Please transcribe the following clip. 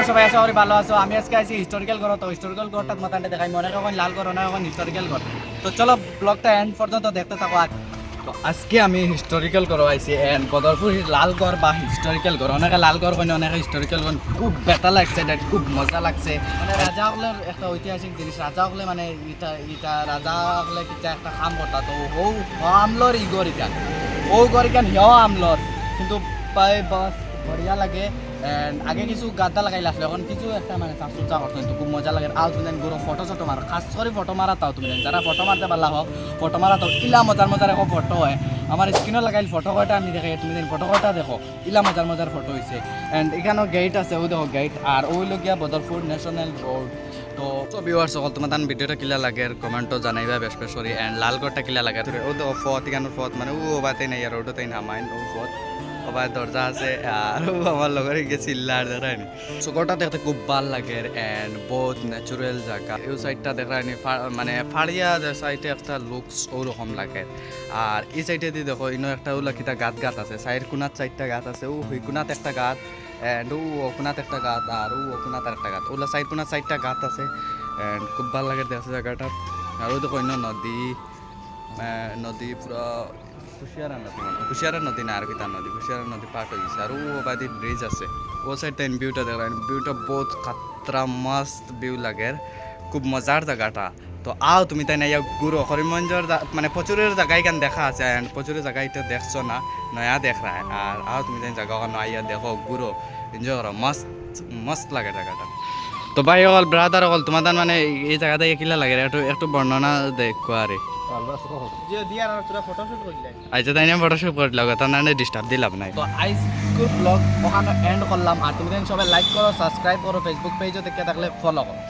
খবর সবাই আশা করি ভালো আছো। আমি আজকে আছি হিস্টোরিক্যাল ঘর তো হিস্টোরিক্যাল ঘরটা মাথাটা দেখাই মনে এখন লাল ঘর অনেক এখন হিস্টোরিক্যাল ঘর তো চলো ব্লগটা এন্ড পর্যন্ত দেখতে থাকো তো আজকে আমি হিস্টোরিক্যাল ঘর আইছি এন্ড বদরপুর লাল ঘর বা হিস্টোরিক্যাল ঘর অনেকে লাল ঘর কইনে অনেকে হিস্টোরিক্যাল ঘর খুব বেটা লাগছে, দেখ, খুব মজা লাগছে। মানে রাজা হলের একটা ঐতিহাসিক জিনিস রাজা হলে মানে ইটা ইটা রাজা হলে কিটা একটা কাম করতা তো ও আমলর ইগর ইটা ও গরিকান হিও আমলর কিন্তু বাস বঢ়িয়া লাগে। আগে কিছু গাদ্দা লাগাইলে আসলে এখন কিছু একটা মানে সাজসজ্জা করতো কিন্তু খুব মজা লাগে। আর তুমি গুরু ফটো চটো মারো খাস করে ফটো মারা তাও তুমি। যারা ফটো মারতে পারলা হোক ফটো মারা তাও, ইলা মজার মজার এখন ফটো হয়। আমার স্ক্রিনও লাগাইল ফটো কয়টা আমি দেখাই তুমি যেন ফটো কয়টা দেখো। ইলা মজার মজার ফটো হয়েছে এন্ড এখানেও গেট আছে, ও দেখো গেট আর ওই লগিয়া বদরপুর ন্যাশনাল রোড তো তো ভিউয়ার্স সকল তোমার তান ভিডিওটা কিলা লাগে কমেন্টও জানাইবা বেশ বেশ করি এন্ড লালগড়টা কিলা লাগে। ও তো ফত এখানোর ফত মানে ও বাতে নাই আর ওটাতেই নামাইন ও ফত। সবাই দরজা আছে, আর আমার লগের গেছে চিল্লার দেখায়নি চকরটা দেখতে খুব ভালো লাগে এন্ড বহুত ন্যাচুরাল জায়গা এই সাইডটা দেখায়নি মানে ফাড়িয়া সাইডে একটা লুকস ওরকম লাগে। আর এই সাইডে দিয়ে দেখো, ইনো একটা ওলা কিটা গাত গাত আছে সাইড কোনাত চারটা গাত আছে, ও ওই কোনাত একটা গাত এন্ড ও কোনাত একটা গাত, আর ও কোনাত আর একটা গাত। ওলা সাইড কোনাত চারটা গাত আছে এন্ড খুব ভালো লাগে দেখছে জায়গাটা আর ওই দেখো, ইনো নদী নদী পুরা কুশিয়ারা নদী কুশিয়ারা নদী না, আর কি তার নদী। কুশিয়ারা নদী পাট হয়ে গেছে। আর ও বাদি ব্রিজ আছে। ও সাইড টাইম ভিউটা দেখলেন ভিউটা বহুত খাতরা, মস্ত ভিউ লাগে। খুব মজার জায়গাটা। তো আও তুমি তাই না ইয়া গুরু হরিমঞ্জর মানে প্রচুরের জায়গায় কেন দেখা আছে? অ্যান্ড প্রচুরের জায়গায় এটা দেখছ না? নয়া দেখ রা। আর আও তুমি তাই জায়গা ওখানে আইয়া দেখো গুরু এনজয় করো। মস্ত মস্ত লাগে জায়গাটা। তো ভাই অকল ব্রাদার অকল তোমার তার মানে এই জায়গাটা কিলা লাগে একটু একটু বর্ণনা দেখো আরে আচ্ছা তাই না? ফটোশুট করে লাগো তার মানে ডিস্টার্ব দিলাম নাই। তো আজকের ব্লগ ওখানে এন্ড করলাম আর তুমি সবাই লাইক করো সাবস্ক্রাইব করো ফেসবুক পেজও দেখে থাকলে ফলো করো